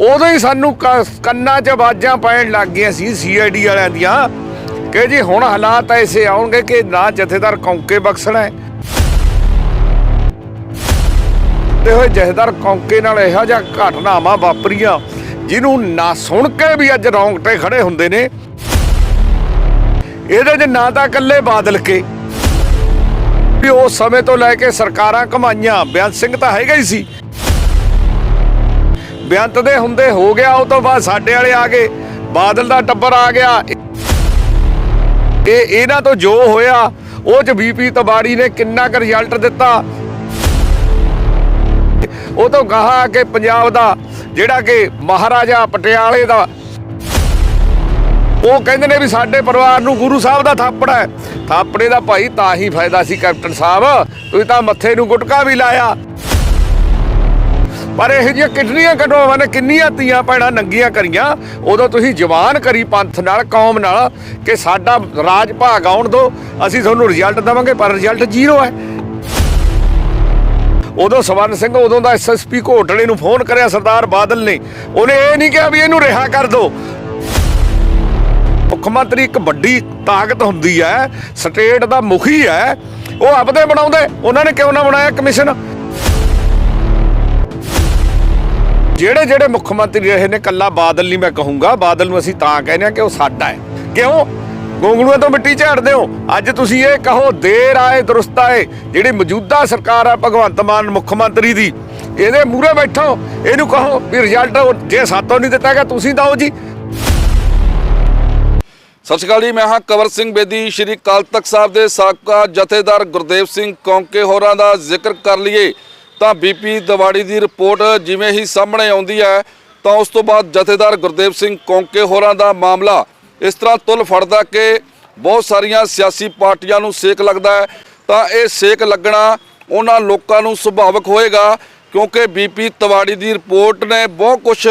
ਉਦੋਂ ਹੀ ਸਾਨੂੰ ਕ- ਕੰਨਾਂ 'ਚ ਆਵਾਜ਼ਾਂ ਪੈਣ ਲੱਗ ਗਈਆਂ ਸੀ ਸੀਆਈਡੀ ਵਾਲਿਆਂ ਦੀਆਂ ਕਿ ਜੀ ਹੁਣ ਹਾਲਾਤ ਐਸੇ ਆਉਣਗੇ ਕਿ ਨਾ ਜਥੇਦਾਰ ਕੌਂਕੇ ਬਖਸ਼ਣਾ ਹੈ। ਤੇ ਹੋਏ ਜਥੇਦਾਰ ਕੌਂਕੇ ਨਾਲ ਇਹੋ ਜਿਹਾ ਘਟਨਾਵਾਂ ਵਾਪਰੀਆਂ, ਜਿਹਨੂੰ ਨਾ ਸੁਣ ਕੇ ਵੀ ਅੱਜ ਰੌਂਗਟੇ ਖੜੇ ਹੁੰਦੇ ਨੇ। ਇਹਦੇ 'ਚ ਨਾ ਤਾਂ ਇਕੱਲੇ ਬਾਦਲ ਕੇ, ਵੀ ਉਸ ਸਮੇਂ ਤੋਂ ਲੈ ਕੇ ਸਰਕਾਰਾਂ ਕਮਾਈਆਂ ਬੇਅੰਤ ਸਿੰਘ ਤਾਂ ਹੈਗਾ ਹੀ ਸੀ। ਬੇਅੰਤ ਦੇ ਹੁੰਦੇ ਹੋ ਗਿਆ, ਉਹ ਤੋਂ ਬਾਅਦ ਸਾਡੇ ਵਾਲੇ ਆ ਗਏ, ਬਾਦਲ ਦਾ ਟੱਬਰ ਆ ਗਿਆ। ਇਹ ਇਹਨਾਂ ਤੋਂ ਜੋ ਹੋਇਆ, ਉਹ ਚ ਬੀਪੀ ਤਬਾੜੀ ਨੇ ਕਿੰਨਾ ਕੁ ਰਿਜ਼ਲਟ ਦਿੱਤਾ। ਉਹ ਤੋਂ ਕਹਾ ਕਿ ਪੰਜਾਬ ਦਾ ਜਿਹੜਾ ਕਿ ਮਹਾਰਾਜਾ ਪਟਿਆਲੇ ਦਾ, ਉਹ ਕਹਿੰਦੇ ਨੇ ਵੀ ਸਾਡੇ ਪਰਿਵਾਰ ਨੂੰ ਗੁਰੂ ਸਾਹਿਬ ਦਾ ਥਾਪੜਾ ਹੈ। ਥਾਪੜੇ ਦਾ ਭਾਈ ਤਾਂ ਹੀ ਫਾਇਦਾ ਸੀ ਕੈਪਟਨ ਸਾਹਿਬ, ਤੁਸੀਂ ਤਾਂ ਮੱਥੇ ਨੂੰ ਗੁਟਕਾ ਵੀ ਲਾਇਆ। ਪਰ ਇਹ ਜਿਹੀਆਂ ਕਿੰਨੀਆਂ ਕਟਵਾਵਾਂ ਨੇ, ਕਿੰਨੀਆਂ ਤੀਆਂ ਭੈਣਾਂ ਨੰਗੀਆਂ ਕਰੀਆਂ, ਉਦੋਂ ਤੁਸੀਂ ਜਵਾਨ ਕਰੀ ਪੰਥ ਨਾਲ, ਕੌਮ ਨਾਲ, ਕਿ ਸਾਡਾ ਰਾਜ ਭਾਗ ਆਉਣ ਦੋ, ਅਸੀਂ ਤੁਹਾਨੂੰ ਰਿਜ਼ਲਟ ਦੇਵਾਂਗੇ, ਪਰ ਰਿਜ਼ਲਟ ਜ਼ੀਰੋ ਹੈ। ਉਦੋਂ ਸਵਰਨ ਸਿੰਘ ਉਦੋਂ ਦਾ ਐਸਐਸਪੀ ਘੋਟਲੇ ਨੂੰ ਫੋਨ ਕਰਿਆ ਸਰਦਾਰ ਬਾਦਲ ਨੇ, ਉਹਨੇ ਇਹ ਨਹੀਂ ਕਿਹਾ ਵੀ ਇਹਨੂੰ ਰਿਹਾ ਕਰ ਦਿਓ ਮੁੱਖ ਮੰਤਰੀ ਇੱਕ ਵੱਡੀ ਤਾਕਤ ਹੁੰਦੀ ਹੈ, ਸਟੇਟ ਦਾ ਮੁਖੀ ਹੈ, ਉਹ ਆਪਦੇ ਬਣਾਉਂਦੇ, ਉਹਨਾਂ ਨੇ ਕਿਉਂ ਨਾ ਬਣਾਇਆ ਕਮਿਸ਼ਨ? ਜਿਹੜੇ ਜਿਹੜੇ ਮੁੱਖ ਮੰਤਰੀ ਰਹੇ ਨੇ, ਕੱਲਾ ਬਾਦਲ ਨਹੀਂ ਮੈਂ ਕਹੂੰਗਾ। ਬਾਦਲ ਨੂੰ ਅਸੀਂ ਤਾਂ ਕਹਿੰਦੇ ਆ ਕਿ ਉਹ ਸਾਡਾ ਹੈ। ਕਿਉਂ? ਗੋਂਗਲੂਆਂ ਤੋਂ ਮਿੱਟੀ ਝਾੜਦੇ ਹੋ। ਅੱਜ ਤੁਸੀਂ ਇਹ ਕਹੋ, ਦੇਰ ਆਏ, ਦਰੁਸਤ ਆਏ। ਜਿਹੜੀ ਮੌਜੂਦਾ ਸਰਕਾਰ ਆ, ਭਗਵੰਤ ਮਾਨ ਮੁੱਖ ਮੰਤਰੀ ਦੀ, ਇਹਦੇ ਮੂਹਰੇ ਬੈਠੋ। ਇਹਨੂੰ ਕਹੋ ਵੀ ਰਿਜ਼ਲਟ ਜੇ ਸਾਤੋਂ ਨਹੀਂ ਦਿੱਤਾ ਗਿਆ, ਤੁਸੀਂ ਦਓ ਜੀ। ਸਤਿ ਸ਼੍ਰੀ ਅਕਾਲ ਜੀ, ਮੈਂ ਹਾਂ ਕਵਰ ਸਿੰਘ ਬੇਦੀ। ਸ਼੍ਰੀ ਅਕਾਲ ਤਖਤ ਸਾਹਿਬ ਦੇ ਸਾਬਕਾ ਜਥੇਦਾਰ ਗੁਰਦੇਵ ਸਿੰਘ ਕੌਂਕੇ ਹੋਰਾਂ ਦਾ ਜ਼ਿਕਰ ਕਰ ਲਈਏ। ਤਾਂ ਬੀਪੀ ਦਿਵਾੜੀ ਦੀ ਰਿਪੋਰਟ ਜਿਵੇਂ ਹੀ ਸਾਹਮਣੇ ਆਉਂਦੀ ਹੈ, ਤਾਂ ਉਸ ਤੋਂ ਬਾਅਦ ਜਥੇਦਾਰ ਗੁਰਦੇਵ ਸਿੰਘ ਕੌਂਕੇ ਹੋਰਾਂ ਦਾ ਮਾਮਲਾ ਇਸ ਤਰ੍ਹਾਂ ਤੁਲ ਫੜਦਾ ਕਿ ਬਹੁਤ ਸਾਰੀਆਂ ਸਿਆਸੀ ਪਾਰਟੀਆਂ ਨੂੰ ਸੇਕ ਲੱਗਦਾ ਹੈ। ਤਾਂ ਇਹ ਸੇਕ ਲੱਗਣਾ ਉਹਨਾਂ ਲੋਕਾਂ ਨੂੰ ਸੁਭਾਵਿਕ ਹੋਏਗਾ, ਕਿਉਂਕਿ ਬੀਪੀ ਤਿਵਾੜੀ ਦੀ ਰਿਪੋਰਟ ਨੇ ਬਹੁਤ ਕੁਝ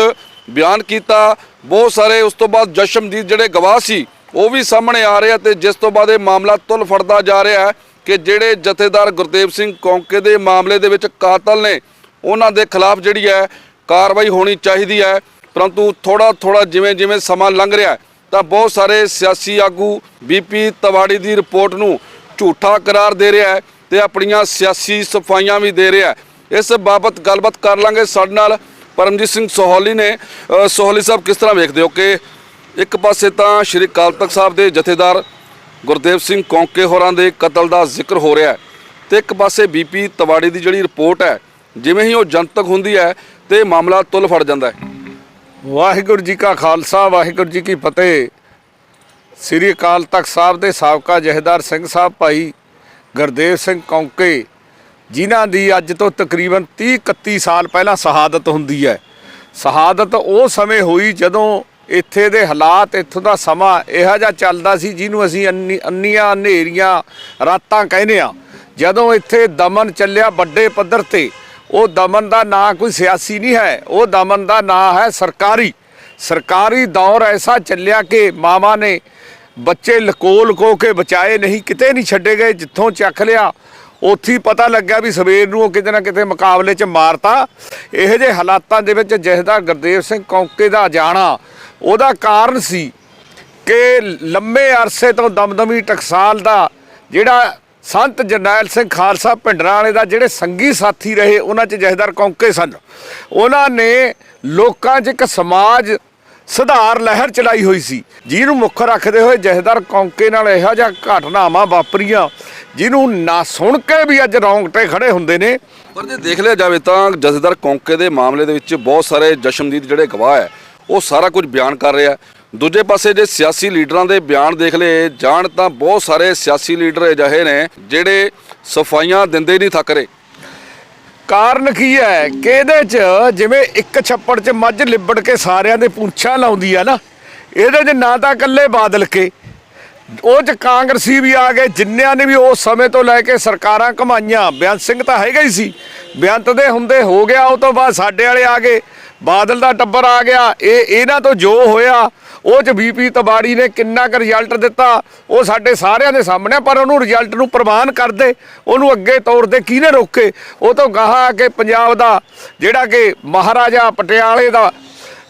ਬਿਆਨ ਕੀਤਾ। ਬਹੁਤ ਸਾਰੇ ਉਸ ਤੋਂ ਬਾਅਦ ਜਸ਼ਮਦੀਦ ਜਿਹੜੇ ਗਵਾਹ ਸੀ, ਉਹ ਵੀ ਸਾਹਮਣੇ ਆ ਰਹੇ ਆ ਤੇ ਜਿਸ ਤੋਂ ਬਾਅਦ ਇਹ ਮਾਮਲਾ ਤੁਲ ਫੜਦਾ ਜਾ ਰਿਹਾ ਹੈ। ਕਿ ਜਿਹੜੇ ਜਥੇਦਾਰ ਗੁਰਦੇਵ ਸਿੰਘ ਕੌਂਕੇ ਦੇ ਮਾਮਲੇ ਦੇ ਵਿੱਚ ਕਾਤਲ ਨੇ, ਉਹਨਾਂ ਦੇ ਖਿਲਾਫ ਜਿਹੜੀ ਹੈ ਕਾਰਵਾਈ ਹੋਣੀ ਚਾਹੀਦੀ ਹੈ। ਪਰੰਤੂ ਥੋੜਾ ਥੋੜਾ ਜਿਵੇਂ ਜਿਵੇਂ ਸਮਾਂ ਲੰਘ ਰਿਹਾ ਤਾਂ ਬਹੁਤ ਸਾਰੇ ਸਿਆਸੀ ਆਗੂ ਬੀਪੀ ਤਵਾੜੀ ਦੀ ਰਿਪੋਰਟ ਨੂੰ ਝੂਠਾ ਕਰਾਰ ਦੇ ਰਿਹਾ ਹੈ ਤੇ ਆਪਣੀਆਂ ਸਿਆਸੀ ਸਫਾਈਆਂ ਵੀ ਦੇ ਰਿਹਾ ਇਸ ਬਾਬਤ ਗੱਲਬਾਤ ਕਰ ਲਾਂਗੇ ਸਾਡੇ ਨਾਲ ਪਰਮਜੀਤ ਸਿੰਘ ਸੋਹਲੀ ਨੇ। ਸੋਹਲੀ ਸਾਹਿਬ, ਕਿਸ ਤਰ੍ਹਾਂ ਵੇਖਦੇ ਹੋ ਕਿ ਇੱਕ ਪਾਸੇ ਤਾਂ ਸ਼੍ਰੀ ਅਕਾਲ ਤਖਤ ਸਾਹਿਬ ਦੇ ਜਥੇਦਾਰ ਗੁਰਦੇਵ ਸਿੰਘ ਕੌਂਕੇ ਹੋਰਾਂ ਦੇ ਕਤਲ ਦਾ ਜ਼ਿਕਰ ਹੋ ਰਿਹਾ ਹੈ ਤੇ ਇੱਕ ਪਾਸੇ ਬੀਪੀ ਤਵਾੜੀ ਦੀ ਜਿਹੜੀ ਰਿਪੋਰਟ ਹੈ, ਜਿਵੇਂ ਹੀ ਉਹ ਜਨਤਕ ਹੁੰਦੀ ਹੈ ਤੇ ਮਾਮਲਾ ਤੁਲ ਫੜ ਜਾਂਦਾ ਹੈ। ਵਾਹਿਗੁਰੂ ਜੀ ਕਾ ਖਾਲਸਾ, ਵਾਹਿਗੁਰੂ ਜੀ ਕੀ ਫਤਿਹ। ਸ੍ਰੀ ਅਕਾਲ ਤਖਤ ਸਾਹਿਬ ਦੇ ਸਾਬਕਾ ਜਹੇਦਾਰ ਸਿੰਘ ਸਾਹਿਬ ਭਾਈ ਗੁਰਦੇਵ ਸਿੰਘ ਕੌਂਕੇ, ਜਿਨ੍ਹਾਂ ਦੀ ਅੱਜ ਤੋਂ ਤਕਰੀਬਨ 30 31 ਸਾਲ ਪਹਿਲਾਂ ਸ਼ਹਾਦਤ ਹੁੰਦੀ ਹੈ। ਸ਼ਹਾਦਤ ਉਹ ਸਮੇਂ ਹੋਈ ਜਦੋਂ ਇੱਥੇ ਦੇ ਹਾਲਾਤ, ਇੱਥੋਂ ਦਾ ਸਮਾਂ ਇਹੋ ਜਿਹਾ ਚੱਲਦਾ ਸੀ ਜਿਹਨੂੰ ਅਸੀਂ ਅੰਨੀ- ਅੰਨੀਆਂ ਹਨੇਰੀਆਂ ਰਾਤਾਂ ਕਹਿੰਦੇ ਆ ਜਦੋਂ ਇੱਥੇ ਦਮਨ ਚੱਲਿਆ ਵੱਡੇ ਪੱਧਰ ਤੇ, ਉਹ ਦਮਨ ਦਾ ਨਾਂ ਕੋਈ ਸਿਆਸੀ ਨਹੀਂ ਹੈ, ਉਹ ਦਮਨ ਦਾ ਨਾਂ ਹੈ ਸਰਕਾਰੀ। ਸਰਕਾਰੀ ਦੌਰ ਐਸਾ ਚੱਲਿਆ ਕਿ ਮਾਵਾਂ ਨੇ ਬੱਚੇ ਲਕੋ ਲਕੋ ਕੇ ਬਚਾਏ ਨਹੀਂ, ਕਿਤੇ ਨਹੀਂ ਛੱਡੇ ਗਏ, ਜਿੱਥੋਂ ਚੱਕ ਲਿਆ, ਉੱਥੇ ਪਤਾ ਲੱਗਿਆ ਵੀ ਸਵੇਰ ਨੂੰ ਉਹ ਕਿਤੇ ਨਾ ਕਿਤੇ ਮੁਕਾਬਲੇ 'ਚ ਮਾਰਤਾ। ਇਹੋ ਜਿਹੇ ਹਾਲਾਤਾਂ ਦੇ ਵਿੱਚ ਜਹਦਾ ਗੁਰਦੇਵ ਸਿੰਘ ਕੌਂਕੇ ਦਾ ਜਾਣਾ ਉਹਦਾ ਕਾਰਨ ਸੀ ਕਿ ਲੰਮੇ ਅਰਸੇ ਤੋਂ ਦਮਦਮੀ ਟਕਸਾਲ ਦਾ ਜਿਹੜਾ ਸੰਤ ਜਰਨੈਲ ਸਿੰਘ ਖਾਲਸਾ ਭਿੰਡਰਾਂ ਵਾਲੇ ਦਾ ਜਿਹੜੇ ਸੰਗੀ ਸਾਥੀ ਰਹੇ, ਉਹਨਾਂ 'ਚ ਜਹਦਾਰ ਕੌਂਕੇ ਸਨ। ਉਹਨਾਂ ਨੇ ਲੋਕਾਂ 'ਚ ਇੱਕ ਸਮਾਜ ਸੁਧਾਰ ਲਹਿਰ ਚਲਾਈ ਹੋਈ ਸੀ। ਜਿਹਨੂੰ ਮੁੱਖ ਰੱਖਦੇ ਹੋਏ ਜਹਦਾਰ ਕੌਂਕੇ ਨਾਲ ਇਹੋ ਜਿਹਾ ਘਟਨਾਵਾਂ ਵਾਪਰੀਆਂ, ਜਿਹਨੂੰ ਨਾ ਸੁਣ ਕੇ ਵੀ ਅੱਜ ਰੌਂਗਟੇ ਖੜੇ ਹੁੰਦੇ ਨੇ। ਪਰ ਜੇ ਦੇਖ ਲਿਆ ਜਾਵੇ ਤਾਂ ਜਥੇਦਾਰ ਕੌਂਕੇ ਦੇ ਮਾਮਲੇ ਦੇ ਵਿੱਚ ਬਹੁਤ ਸਾਰੇ ਜਸ਼ਮਦੀਦ ਜਿਹੜੇ ਗਵਾਹ ਹੈ ਉਹ ਸਾਰਾ ਕੁਝ ਬਿਆਨ ਕਰ ਰਿਹਾ। ਦੂਜੇ ਪਾਸੇ ਜੇ ਸਿਆਸੀ ਲੀਡਰਾਂ ਦੇ ਬਿਆਨ ਦੇਖ ਲਏ, ਜਾਣ ਤਾਂ ਬਹੁਤ ਸਾਰੇ ਸਿਆਸੀ ਲੀਡਰ ਅਜਿਹੇ ਨੇ ਜਿਹੜੇ ਸਫਾਈਆਂ ਦਿੰਦੇ ਨਹੀਂ ਥੱਕ ਰਹੇ। ਕਾਰਨ ਕੀ ਹੈ? ਕਿ ਇਹਦੇ 'ਚ? ਜਿਵੇਂ ਇੱਕ ਛੱਪੜ 'ਚ ਮੱਝ ਲਿਬੜ ਕੇ ਸਾਰਿਆਂ ਦੇ ਪੂੰਛਾਂ ਲਾਉਂਦੀ ਆ ਨਾ, ਇਹਦੇ 'ਚ ਨਾ ਤਾਂ ਇਕੱਲੇ ਬਾਦਲ ਕੇ। ਉਹ 'ਚ ਕਾਂਗਰਸੀ ਵੀ ਆ ਗਏ, ਜਿੰਨਿਆਂ ਨੇ ਵੀ ਉਸ ਸਮੇਂ ਤੋਂ ਲੈ ਕੇ ਸਰਕਾਰਾਂ ਕਮਾਈਆਂ ਬੇਅੰਤ ਸਿੰਘ ਤਾਂ ਹੈਗਾ ਹੀ ਸੀ। ਬੇਅੰਤ ਦੇ ਹੁੰਦੇ ਹੋ ਗਿਆ, ਉਹ ਤੋਂ ਬਾਅਦ ਸਾਡੇ ਵਾਲੇ ਆ ਗਏ। ਬਾਦਲ ਦਾ ਟੱਬਰ ਆ ਗਿਆ। ਇਹ ਇਹਨਾਂ ਤੋਂ ਜੋ ਹੋਇਆ, ਉਹ 'ਚ ਬੀਪੀ ਤਬਾੜੀ ਨੇ ਕਿੰਨਾ ਕੁ ਰਿਜ਼ਲਟ ਦਿੱਤਾ, ਉਹ ਸਾਡੇ ਸਾਰਿਆਂ ਦੇ ਸਾਹਮਣੇ ਪਰ ਉਹਨੂੰ ਰਿਜ਼ਲਟ ਨੂੰ ਪ੍ਰਵਾਨ ਕਰਦੇ, ਉਹਨੂੰ ਅੱਗੇ ਤੋਰਦੇ ਕਿਹਨੇ ਰੋਕੇ? ਉਹ ਤੋਂ ਗਾਹਾਂ ਕਿ ਪੰਜਾਬ ਦਾ, ਜਿਹੜਾ ਕਿ ਮਹਾਰਾਜਾ ਪਟਿਆਲੇ ਦਾ,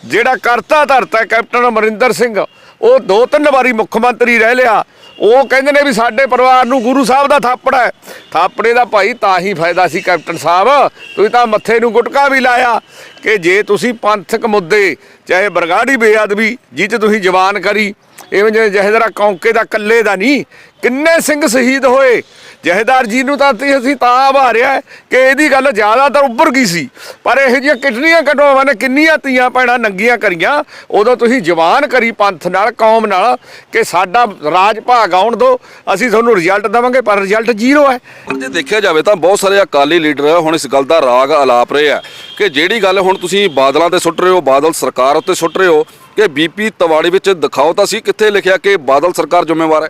ਜਿਹੜਾ ਕਰਤਾ ਧਰਤਾ ਕੈਪਟਨ ਅਮਰਿੰਦਰ ਸਿੰਘ, ਉਹ ਦੋ ਤਿੰਨ ਵਾਰੀ ਮੁੱਖ ਮੰਤਰੀ ਰਹਿ ਲਿਆ। ਉਹ ਕਹਿੰਦੇ ਨੇ ਵੀ ਸਾਡੇ ਪਰਿਵਾਰ ਨੂੰ ਗੁਰੂ ਸਾਹਿਬ ਦਾ ਥਾਪੜਾ ਹੈ। ਥਾਪੜੇ ਦਾ ਭਾਈ ਤਾਂ ਹੀ ਫਾਇਦਾ ਸੀ ਕੈਪਟਨ ਸਾਹਿਬ। ਤੁਸੀਂ ਤਾਂ ਮੱਥੇ ਨੂੰ ਗੁਟਕਾ ਵੀ ਲਾਇਆ ਕਿ ਜੇ ਤੁਸੀਂ ਪੰਥਕ ਮੁੱਦੇ, ਚਾਹੇ ਬਰਗਾੜੀ ਬੇਅਦਬੀ, ਜਿਹ 'ਚ ਤੁਸੀਂ ਜਵਾਨ ਕਰੀ, ਇਵੇਂ ਜਿਵੇਂ ਜਹੇਦਾਰਾ ਕੌਂਕੇ ਦਾ ਕੱਲੇ ਦਾ ਨਹੀਂ, ਕਿੰਨੇ ਸਿੰਘ ਸ਼ਹੀਦ ਹੋਏ ਜਹੇਦਾਰ ਜੀ ਨੂੰ ਤਾਂ ਅਸੀਂ ਤਾਂ ਆਭਾਰਿਆ ਹੈ ਕਿ ਇਹਦੀ ਗੱਲ ਜ਼ਿਆਦਾਤਰ ਉੱਭਰ ਗਈ ਸੀ। ਪਰ ਇਹੋ ਜਿਹੀਆਂ ਕਿੰਨੀਆਂ ਕਟਵਾਵਾਂ ਨੇ, ਕਿੰਨੀਆਂ ਤੀਆਂ ਭੈਣਾਂ ਨੰਗੀਆਂ ਕਰੀਆਂ, ਉਦੋਂ ਤੁਸੀਂ ਜਵਾਨ ਕਰੀ ਪੰਥ ਨਾਲ, ਕੌਮ ਨਾਲ ਕਿ ਸਾਡਾ ਰਾਜ ਭਾਗ ਆਉਣ ਦੋ, ਅਸੀਂ ਤੁਹਾਨੂੰ ਰਿਜ਼ਲਟ ਦੇਵਾਂਗੇ, ਪਰ ਰਿਜ਼ਲਟ ਜ਼ੀਰੋ ਹੈ। ਜੇ ਦੇਖਿਆ ਜਾਵੇ ਤਾਂ ਬਹੁਤ ਸਾਰੇ ਅਕਾਲੀ ਲੀਡਰ ਹੁਣ ਇਸ ਗੱਲ ਦਾ ਰਾਗ ਅਲਾਪ ਰਹੇ ਆ ਕਿ ਜਿਹੜੀ ਗੱਲ ਹੁਣ ਤੁਸੀਂ ਬਾਦਲਾਂ ਤੇ ਸੁੱਟ ਰਹੇ ਹੋ, ਬਾਦਲ ਸਰਕਾਰ ਉੱਤੇ ਸੁੱਟ ਰਹੇ ਹੋ, ਕਿ ਬੀਪੀ ਤਵਾੜੀ ਵਿੱਚ ਦਿਖਾਓ ਤਾਂ ਸੀ, ਕਿੱਥੇ ਲਿਖਿਆ ਕਿ ਬਾਦਲ ਸਰਕਾਰ ਜ਼ਿੰਮੇਵਾਰ ਹੈ?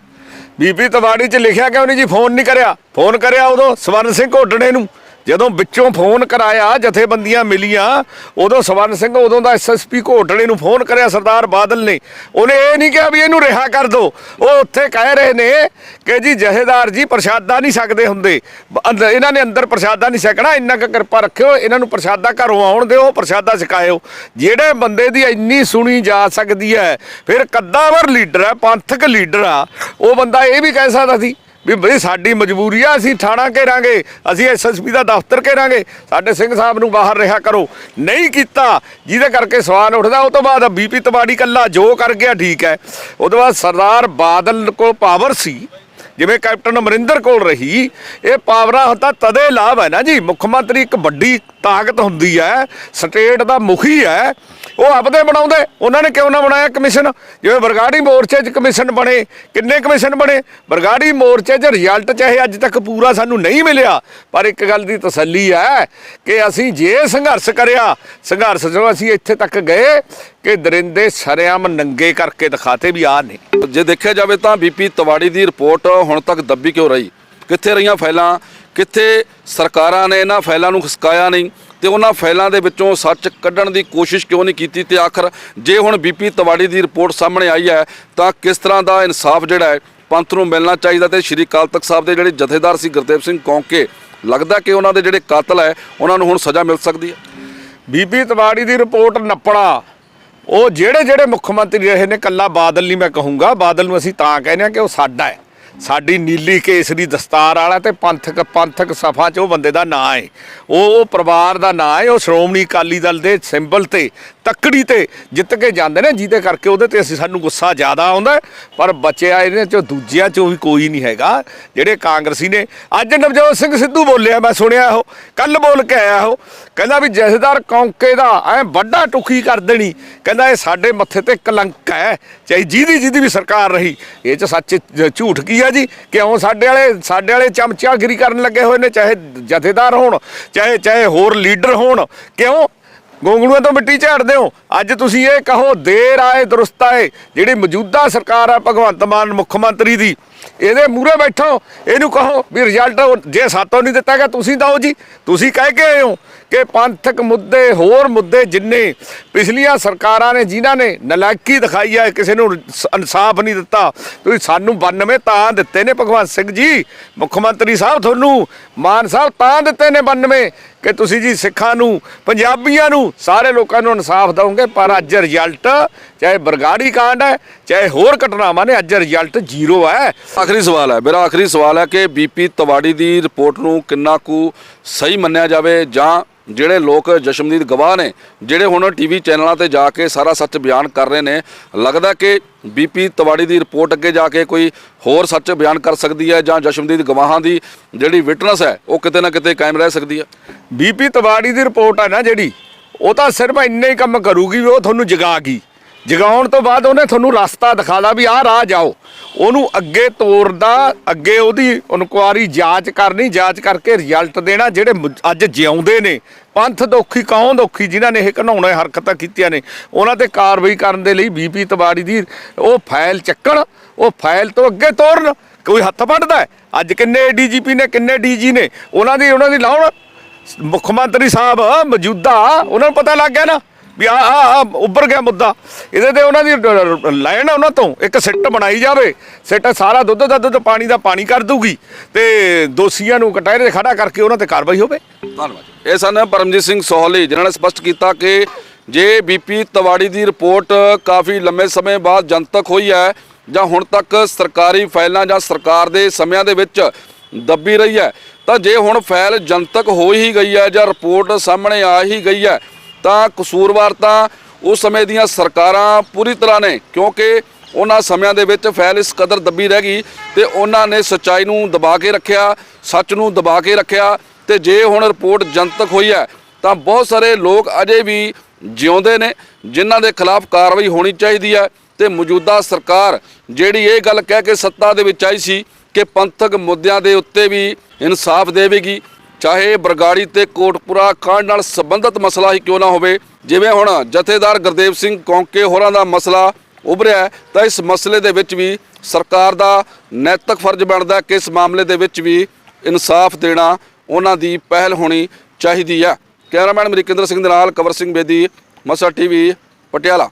ਬੀਬੀ ਤਵਾੜੀ 'ਚ ਲਿਖਿਆ ਕਿਉਂ ਨਹੀਂ ਜੀ? ਫੋਨ ਨਹੀਂ ਕਰਿਆ। ਫੋਨ ਕਰਿਆ ਉਦੋਂ ਸਵਰਨ ਸਿੰਘ ਘੋਟੜੇ ਨੂੰ। ਜਦੋਂ ਵਿੱਚੋਂ ਫੋਨ ਕਰਾਇਆ, ਜਥੇਬੰਦੀਆਂ ਮਿਲੀਆਂ, ਉਦੋਂ ਸਵਰਨ ਸਿੰਘ ਉਦੋਂ ਦਾ ਐਸਐਸਪੀ ਘੋਟੜੇ ਨੂੰ ਫੋਨ ਕਰਿਆ ਸਰਦਾਰ ਬਾਦਲ ਨੇ। ਉਹਨੇ ਇਹ ਨਹੀਂ ਕਿਹਾ ਵੀ ਇਹਨੂੰ ਰਿਹਾ ਕਰ ਦਿਓ ਉਹ ਉੱਥੇ ਕਹਿ ਰਹੇ ਨੇ ਕਿ ਜੀ ਜਹੇਦਾਰ ਜੀ ਪ੍ਰਸ਼ਾਦਾ ਨਹੀਂ ਸਕਦੇ ਹੁੰਦੇ। ਅੰਦਰ- ਇਹਨਾਂ ਨੇ ਅੰਦਰ ਪ੍ਰਸ਼ਾਦਾ ਨਹੀਂ ਛਕਣਾ, ਇੰਨਾ ਕੁ ਕਿਰਪਾ ਰੱਖਿਓ, ਇਹਨਾਂ ਨੂੰ ਪ੍ਰਸ਼ਾਦਾ ਘਰੋਂ ਆਉਣ ਦਿਓ, ਪ੍ਰਸ਼ਾਦਾ ਛਕਾਇਓ। ਜਿਹੜੇ ਬੰਦੇ ਦੀ ਇੰਨੀ ਸੁਣੀ ਜਾ ਸਕਦੀ ਹੈ, ਫਿਰ ਕੱਦਾਵਰ ਲੀਡਰ ਹੈ, ਪੰਥਕ ਲੀਡਰ ਆ, ਉਹ ਬੰਦਾ ਇਹ ਵੀ ਕਹਿ ਸਕਦਾ ਸੀ ਵੀ ਬਈ ਸਾਡੀ ਮਜਬੂਰੀ ਆ, ਅਸੀਂ ਥਾਣਾ ਘੇਰਾਂਗੇ, ਅਸੀਂ ਐਸਐਸਪੀ ਦਾ ਦਫ਼ਤਰ ਘੇਰਾਂਗੇ, ਸਾਡੇ ਸਿੰਘ ਸਾਹਿਬ ਨੂੰ ਬਾਹਰ ਰਿਹਾ ਕਰੋ। ਨਹੀਂ ਕੀਤਾ, ਜਿਹਦੇ ਕਰਕੇ ਸਵਾਲ ਉੱਠਦਾ, ਉਹ ਤੋਂ ਬਾਅਦ ਬੀਪੀ ਤਵਾੜੀ ਕੱਲਾ ਜੋ ਕਰ ਗਿਆ, ਠੀਕ ਹੈ। ਉਹ ਤੋਂ ਬਾਅਦ ਸਰਦਾਰ ਬਾਦਲ ਕੋਲ ਪਾਵਰ ਸੀ, ਜਿਵੇਂ ਕੈਪਟਨ ਅਮਰਿੰਦਰ ਕੋਲ ਰਹੀ, ਇਹ ਪਾਵਰਾਂ ਤਾਂ ਤਦੇ ਲਾਭ ਹੈ ਨਾ ਜੀ। ਮੁੱਖ ਮੰਤਰੀ ਇੱਕ ਵੱਡੀ ਤਾਕਤ ਹੁੰਦੀ ਹੈ, ਸਟੇਟ ਦਾ ਮੁਖੀ ਹੈ, ਉਹ ਆਪਦੇ ਬਣਾਉਂਦੇ। ਉਹਨਾਂ ਨੇ ਕਿਉਂ ਨਾ ਬਣਾਇਆ ਕਮਿਸ਼ਨ? ਜਿਵੇਂ ਬਰਗਾੜੀ ਮੋਰਚੇ 'ਚ ਕਮਿਸ਼ਨ ਬਣੇ, ਕਿੰਨੇ ਕਮਿਸ਼ਨ ਬਣੇ? ਬਰਗਾੜੀ ਮੋਰਚੇ 'ਚ ਰਿਜ਼ਲਟ ਚਾਹੇ ਅੱਜ ਤੱਕ ਪੂਰਾ ਸਾਨੂੰ ਨਹੀਂ ਮਿਲਿਆ, ਪਰ ਇੱਕ ਗੱਲ ਦੀ ਤਸੱਲੀ ਹੈ ਕਿ ਅਸੀਂ ਜੇ ਸੰਘਰਸ਼ ਕਰਿਆ, ਸੰਘਰਸ਼ ਜਦੋਂ ਅਸੀਂ ਇੱਥੇ ਤੱਕ ਗਏ ਕਿ ਦਰਿੰਦੇ ਸ਼ਰੇਆਮ ਨੰਗੇ ਕਰਕੇ ਦਿਖਾਤੇ ਵੀ ਆ ਨਹੀਂ ਜੇ ਦੇਖਿਆ ਜਾਵੇ ਤਾਂ ਬੀਪੀ ਤਵਾੜੀ ਦੀ ਰਿਪੋਰਟ ਹੁਣ ਤੱਕ ਦੱਬੀ ਕਿਉਂ ਰਹੀ? ਕਿੱਥੇ ਰਹੀਆਂ ਫਾਈਲਾਂ? ਕਿੱਥੇ ਸਰਕਾਰਾਂ ਨੇ ਇਹਨਾਂ ਫਾਈਲਾਂ ਨੂੰ ਖਸਕਾਇਆ ਨਹੀਂ ਤੇ ਉਹਨਾਂ ਫਾਈਲਾਂ ਦੇ ਵਿੱਚੋਂ ਸੱਚ ਕੱਢਣ ਦੀ ਕੋਸ਼ਿਸ਼ ਕਿਉਂ ਨਹੀਂ ਕੀਤੀ ਤੇ ਆਖਰ ਜੇ ਹੁਣ ਬੀਪੀ ਤਵਾੜੀ ਦੀ ਰਿਪੋਰਟ ਸਾਹਮਣੇ ਆਈ ਹੈ ਤਾਂ ਕਿਸ ਤਰ੍ਹਾਂ ਦਾ ਇਨਸਾਫ ਜਿਹੜਾ ਹੈ ਪੰਥ ਨੂੰ ਮਿਲਣਾ ਚਾਹੀਦਾ ਤੇ ਸ਼੍ਰੀ ਅਕਾਲ ਤਖਤ ਸਾਹਿਬ ਦੇ ਜਿਹੜੇ ਜਥੇਦਾਰ ਸੀ ਗੁਰਦੇਵ ਸਿੰਘ ਕੌਂਕੇ, ਲੱਗਦਾ ਕਿ ਉਹਨਾਂ ਦੇ ਜਿਹੜੇ ਕਾਤਲ ਹੈ, ਉਹਨਾਂ ਨੂੰ ਹੁਣ ਸਜ਼ਾ ਮਿਲ ਸਕਦੀ ਹੈ? ਬੀਬੀ ਤਵਾੜੀ ਦੀ ਰਿਪੋਰਟ ਨੱਪਣਾ, ਉਹ ਜਿਹੜੇ ਜਿਹੜੇ ਮੁੱਖ ਮੰਤਰੀ ਰਹੇ ਨੇ, ਕੱਲਾ ਬਾਦਲ ਨਹੀਂ ਮੈਂ ਕਹੂੰਗਾ, ਬਾਦਲ ਨੂੰ ਅਸੀਂ ਤਾਂ ਕਹਿੰਦੇ ਆ ਕਿ ਉਹ ਸਾਡਾ ਹੈ। ਸਾਡੀ ਨੀਲੀ ਕੇਸਰੀ ਦਸਤਾਰ ਵਾਲਾ ਤੇ ਪੰਥਕ ਪੰਥਕ ਸਫਾ 'ਚ ਉਹ ਬੰਦੇ ਦਾ ਨਾਂ ਹੈ ਉਹ ਉਹ ਪਰਿਵਾਰ ਦਾ ਨਾਂ ਹੈ ਉਹ ਸ਼੍ਰੋਮਣੀ ਅਕਾਲੀ ਦਲ ਦੇ ਸਿੰਬਲ ਤੇ ਤੱਕੜੀ ਤੇ ਜਿੱਤ ਕੇ ਜਾਂਦੇ ਨੇ, ਜਿਹਦੇ ਕਰਕੇ ਉਹਦੇ ਤੇ ਅਸੀਂ ਸਾਨੂੰ ਗੁੱਸਾ ਜ਼ਿਆਦਾ ਆਉਂਦਾ ਪਰ ਬਚਿਆ ਇਹਦੇ ਚੋਂ ਦੂਜਿਆਂ ਚੋਂ ਵੀ ਕੋਈ ਨਹੀਂ ਹੈਗਾ। ਜਿਹੜੇ ਕਾਂਗਰਸੀ ਨੇ, ਅੱਜ ਨਵਜੋਤ ਸਿੰਘ ਸਿੱਧੂ ਬੋਲਿਆ, ਮੈਂ ਸੁਣਿਆ ਉਹ ਕੱਲ ਬੋਲ ਕੇ ਆਇਆ ਉਹ ਕਹਿੰਦਾ ਵੀ ਜਥੇਦਾਰ ਕੌਂਕੇ ਦਾ ਐ ਵੱਡਾ ਟੁਕੀ ਕਰ ਦੇਣੀ। ਕਹਿੰਦਾ ਇਹ ਸਾਡੇ ਮੱਥੇ ਤੇ ਕਲੰਕ ਹੈ, ਚਾਹੇ ਜਿਹਦੀ ਜਿਹਦੀ ਵੀ ਸਰਕਾਰ ਰਹੀ। ਇਹ ਚ ਸੱਚ ਝੂਠ ਕੀ ਆ ਜੀ? ਕਿਉਂ ਸਾਡੇ ਵਾਲੇ ਸਾਡੇ ਵਾਲੇ ਚਮਚਾਗਿਰੀ ਕਰਨ ਲੱਗੇ ਹੋਏ ਨੇ, ਚਾਹੇ ਜਥੇਦਾਰ ਹੋਣ, ਚਾਹੇ ਚਾਹੇ ਹੋਰ ਲੀਡਰ ਹੋਣ। ਕਿਉਂ? ਗੋਂਗਲੂਆਂ ਤੋਂ ਮਿੱਟੀ ਝਾੜਦੇ ਹੋ। ਅੱਜ ਤੁਸੀਂ ਇਹ ਕਹੋ, ਦੇਰ ਆਏ, ਦਰੁਸਤ ਆਏ, ਜਿਹੜੀ ਮੌਜੂਦਾ ਸਰਕਾਰ ਆ ਭਗਵੰਤ ਮਾਨ ਮੁੱਖ ਮੰਤਰੀ ਦੀ, ਇਹਦੇ ਮੂਹਰੇ ਬੈਠੋ, ਇਹਨੂੰ ਕਹੋ ਵੀ ਰਿਜ਼ਲਟ ਜੇ ਸਾਤੋਂ ਨਹੀਂ ਦਿੱਤਾ ਗਿਆ, ਤੁਸੀਂ ਦਿਓ ਜੀ। ਤੁਸੀਂ ਕਹਿ ਕੇ ਆਏ ਹੋ ਕਿ ਪੰਥਕ ਮੁੱਦੇ, ਹੋਰ ਮੁੱਦੇ ਜਿੰਨੇ ਪਿਛਲੀਆਂ ਸਰਕਾਰਾਂ ਨੇ, ਜਿਨ੍ਹਾਂ ਨੇ ਨਲਾਇਕੀ ਦਿਖਾਈ ਹੈ ਕਿਸੇ ਨੂੰ ਇਨਸਾਫ ਨਹੀਂ ਦਿੱਤਾ, ਤੁਸੀਂ ਸਾਨੂੰ 92 ਤਾਂ ਦਿੱਤੇ ਨੇ ਭਗਵੰਤ ਸਿੰਘ ਜੀ। ਮੁੱਖ ਮੰਤਰੀ ਸਾਹਿਬ ਤੁਹਾਨੂੰ, ਮਾਨ ਸਾਹਿਬ ਤਾਂ ਦਿੱਤੇ ਨੇ 92 ਕਿ ਤੁਸੀਂ ਜੀ ਸਿੱਖਾਂ ਨੂੰ, ਪੰਜਾਬੀਆਂ ਨੂੰ, ਸਾਰੇ ਲੋਕਾਂ ਨੂੰ ਇਨਸਾਫ ਦਵੋਗੇ ਪਰ ਅੱਜ ਰਿਜ਼ਲਟ ਚਾਹੇ ਬਰਗਾੜੀ ਕਾਂਡ ਹੈ ਚਾਹੇ ਹੋਰ ਘਟਨਾਵਾਂ ਨੇ ਅੱਜ ਰਿਜ਼ਲਟ ਜ਼ੀਰੋ ਹੈ। ਆਖਰੀ ਸਵਾਲ ਹੈ ਮੇਰਾ ਆਖਰੀ ਸਵਾਲ ਹੈ ਕਿ ਬੀਪੀ ਤਵਾੜੀ ਦੀ ਰਿਪੋਰਟ ਨੂੰ ਕਿੰਨਾ ਕੁ ਸਹੀ ਮੰਨਿਆ ਜਾਵੇ ਜਾਂ ਜਿਹੜੇ ਲੋਕ ਜਸ਼ਮਦੀਦ ਗਵਾਹ ਨੇ ਜਿਹੜੇ ਹੁਣ ਟੀਵੀ ਚੈਨਲਾਂ ਤੇ ਜਾ ਕੇ ਸਾਰਾ ਸੱਚ ਬਿਆਨ ਕਰ ਰਹੇ ਨੇ ਲੱਗਦਾ ਕਿ ਬੀਪੀ ਤਵਾੜੀ ਦੀ ਰਿਪੋਰਟ ਅੱਗੇ ਜਾ ਕੇ ਕੋਈ ਹੋਰ ਸੱਚ ਬਿਆਨ ਕਰ ਸਕਦੀ ਹੈ ਜਾਂ ਜਸ਼ਮਦੀਦ ਗਵਾਹਾਂ ਦੀ ਜਿਹੜੀ ਵਿਟਨੈਸ ਹੈ ਉਹ ਕਿਤੇ ਨਾ ਕਿਤੇ ਕਾਇਮ ਰਹਿ ਸਕਦੀ ਹੈ? ਬੀਪੀ ਤਵਾੜੀ ਦੀ ਰਿਪੋਰਟ ਹੈ ਨਾ ਜਿਹੜੀ ਉਹ ਤਾਂ ਸਿਰਫ ਇੰਨੇ ਹੀ ਕੰਮ ਕਰੂਗੀ ਵੀ ਉਹ ਤੁਹਾਨੂੰ ਜਗਾਗੀ। ਜਗਾਉਣ ਤੋਂ ਬਾਅਦ ਉਹਨੇ ਤੁਹਾਨੂੰ ਰਸਤਾ ਦਿਖਾਦਾ ਵੀ ਆਹ ਰਾਹ ਜਾਓ। ਉਹਨੂੰ ਅੱਗੇ ਤੋਰਦਾ, ਅੱਗੇ ਉਹਦੀ ਇਨਕੁਆਰੀ ਜਾਂਚ ਕਰਨੀ, ਜਾਂਚ ਕਰਕੇ ਰਿਜ਼ਲਟ ਦੇਣਾ, ਜਿਹੜੇ ਅੱਜ ਜਿਉਂਦੇ ਨੇ। ਪੰਥ ਦੋਖੀ ਕੌਣ ਦੋਖੀ, ਜਿਨ੍ਹਾਂ ਨੇ ਇਹ ਘਨਾਉਣੇ ਹਰਕਤਾਂ ਕੀਤੀਆਂ ਨੇ, ਉਹਨਾਂ ਤੇ ਕਾਰਵਾਈ ਕਰਨ ਦੇ ਲਈ ਬੀਪੀ ਤਵਾੜੀ ਦੀ ਉਹ ਫਾਈਲ ਚੱਕਣ, ਉਹ ਫਾਈਲ ਤੋਂ ਅੱਗੇ ਤੋਰਨ। ਕੋਈ ਹੱਥ ਵੱਢਦਾ ਅੱਜ ਕਿੰਨੇ ਡੀਜੀਪੀ ਨੇ, ਕਿੰਨੇ ਡੀਜੀ ਨੇ? ਉਹਨਾਂ ਦੀ ਉਹਨਾਂ ਦੀ ਲਾਉਣ। ਮੁੱਖ ਮੰਤਰੀ ਸਾਹਿਬ ਮੌਜੂਦਾ, ਉਹਨਾਂ ਨੂੰ ਪਤਾ ਲੱਗ ਗਿਆ ਨਾ ਵੀ ਆ ਆ ਉੱਭਰ ਗਿਆ ਮੁੱਦਾ। ਇਹਦੇ ਤੇ ਉਹਨਾਂ ਦੀ ਲੈਣ ਉਹਨਾਂ ਤੋਂ। ਇੱਕ ਸਿੱਟ ਬਣਾਈ ਜਾਵੇ। ਸਿੱਟ ਸਾਰਾ ਦੁੱਧ ਦਾ ਦੁੱਧ, ਪਾਣੀ ਦਾ ਪਾਣੀ ਕਰ ਦੂਗੀ ਤੇ ਦੋਸ਼ੀਆਂ ਨੂੰ ਕਟਹਿਰੇ 'ਤੇ ਖੜਾ ਕਰਕੇ ਉਹਨਾਂ ਤੇ ਕਾਰਵਾਈ ਹੋਵੇ। ਧੰਨਵਾਦ ਇਹ ਸਨ ਪਰਮਜੀਤ ਸਿੰਘ ਸੋਹਲੀ ਜਿਨ੍ਹਾਂ ਨੇ ਸਪਸ਼ਟ ਕੀਤਾ ਕਿ ਜੇ ਬੀਪੀ ਤਵਾੜੀ ਦੀ ਰਿਪੋਰਟ ਕਾਫੀ ਲੰਮੇ ਸਮੇਂ ਬਾਅਦ ਜਨਤਕ ਹੋਈ ਹੈ ਜਾਂ ਹੁਣ ਤੱਕ ਸਰਕਾਰੀ ਫਾਈਲਾਂ ਜਾਂ ਸਰਕਾਰ ਦੇ ਸਮਿਆਂ ਦੇ ਵਿੱਚ ਦੱਬੀ ਰਹੀ ਹੈ। ਤਾਂ ਜੇ ਹੁਣ ਫਾਈਲ ਜਨਤਕ ਹੋ ਹੀ ਗਈ ਹੈ ਜਾਂ ਰਿਪੋਰਟ ਸਾਹਮਣੇ ਆ ਹੀ ਗਈ ਹੈ, ਤਾਂ ਕਸੂਰਵਾਰ ਤਾਂ ਉਸ ਸਮੇਂ ਦੀਆਂ ਸਰਕਾਰਾਂ ਪੂਰੀ ਤਰ੍ਹਾਂ ਨੇ, ਕਿਉਂਕਿ ਉਹਨਾਂ ਸਮਿਆਂ ਦੇ ਵਿੱਚ ਫਾਈਲ ਇਸ ਕਦਰ ਦੱਬੀ ਰਹਿ ਗਈ ਤੇ ਉਹਨਾਂ ਨੇ ਸੱਚਾਈ ਨੂੰ ਦਬਾ ਕੇ ਰੱਖਿਆ, ਸੱਚ ਨੂੰ ਦਬਾ ਕੇ ਰੱਖਿਆ ਤੇ ਜੇ ਹੁਣ ਰਿਪੋਰਟ ਜਨਤਕ ਹੋਈ ਹੈ, ਤਾਂ ਬਹੁਤ ਸਾਰੇ ਲੋਕ ਅਜੇ ਵੀ ਜਿਉਂਦੇ ਨੇ, ਜਿਨ੍ਹਾਂ ਦੇ ਖਿਲਾਫ ਕਾਰਵਾਈ ਹੋਣੀ ਚਾਹੀਦੀ ਹੈ ਤੇ ਮੌਜੂਦਾ ਸਰਕਾਰ ਜਿਹੜੀ ਇਹ ਗੱਲ ਕਹਿ ਕੇ ਸੱਤਾ ਦੇ ਵਿੱਚ ਆਈ ਸੀ ਕਿ ਪੰਥਕ ਮੁੱਦਿਆਂ ਦੇ ਉੱਤੇ ਵੀ ਇਨਸਾਫ ਦੇਵੇਗੀ। ਚਾਹੇ ਬਰਗਾੜੀ ਤੇ ਕੋਟਪੁਰਾ ਕਾਂਡ ਨਾਲ ਸੰਬੰਧਿਤ ਮਸਲਾ ਹੀ ਕਿਉਂ ਨਾ ਹੋਵੇ। ਜਿਵੇਂ ਹੁਣ ਜਥੇਦਾਰ ਗੁਰਦੇਵ ਸਿੰਘ ਕੌਂਕੇ ਹੋਰਾਂ ਦਾ ਮਸਲਾ ਉਭਰਿਆ ਤਾਂ ਇਸ ਮਸਲੇ ਦੇ ਵਿੱਚ ਵੀ ਸਰਕਾਰ ਦਾ ਨੈਤਿਕ ਫਰਜ਼ ਬਣਦਾ ਕਿ ਇਸ ਮਾਮਲੇ ਦੇ ਵਿੱਚ ਵੀ ਇਨਸਾਫ ਦੇਣਾ ਉਹਨਾਂ ਦੀ ਪਹਿਲ ਹੋਣੀ ਚਾਹੀਦੀ ਹੈ। ਕੈਮਰਾਮੈਨ ਅਮਰੀਕਿੰਦਰ ਸਿੰਘ ਦੇ ਨਾਲ ਕਵਰ ਸਿੰਘ ਬੇਦੀ ਮਸਾ ਟੀਵੀ, ਪਟਿਆਲਾ।